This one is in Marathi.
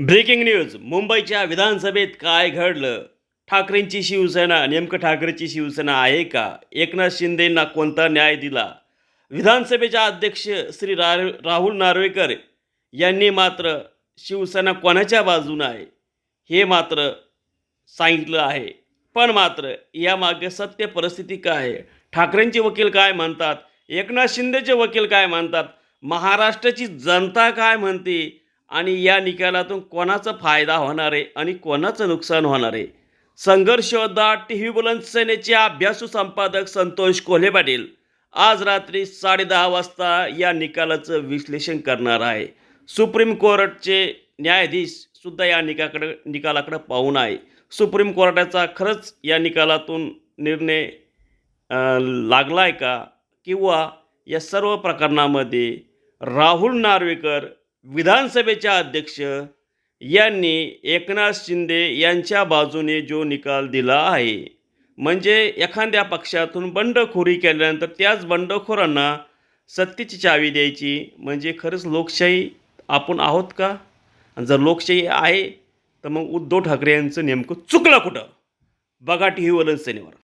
ब्रेकिंग न्यूज मुंबईच्या विधानसभेत काय घडलं? ठाकरेंची शिवसेना नेमकं ठाकरेची शिवसेना आहे का? एकनाथ शिंदेंना कोणता न्याय दिला? विधानसभेच्या अध्यक्ष श्री रा राहुल नार्वेकर यांनी मात्र शिवसेना कोणाच्या बाजूनं आहे? हे मात्र सांगितलं आहे. पण मात्र यामागे सत्य परिस्थिती काय आहे? ठाकरेंचे वकील काय म्हणतात? एकनाथ शिंदेचे वकील काय म्हणतात? महाराष्ट्राची जनता काय म्हणते? आणि या निकालातून कोणाचा फायदा होणार आहे आणि कोणाचं नुकसान होणार आहे? संघर्षोद्धा टी व्ही बुलंद सेनेचे अभ्यासू संपादक संतोष कोल्हे पाटील आज रात्री साडेदहा वाजता या निकालाचं विश्लेषण करणार आहे. सुप्रीम कोर्टचे न्यायाधीश सुद्धा या निकाकडे निकालाकडे पाहून आहे. सुप्रीम कोर्टाचा खरंच या निकालातून निर्णय लागला आहे का? किंवा या सर्व प्रकरणामध्ये राहुल नार्वेकर विधानसभेच्या अध्यक्ष यांनी एकनाथ शिंदे यांच्या बाजूने जो निकाल दिला आहे म्हणजे एखाद्या पक्षातून बंडखोरी केल्यानंतर त्याच बंडखोरांना सत्तेची चावी द्यायची म्हणजे खरंच लोकशाही आपण आहोत का? आणि जर लोकशाही आहे तर मग उद्धव ठाकरे यांचं नेमकं चुकलं कुठं? बघा टी व्हीवरून सिनेमावर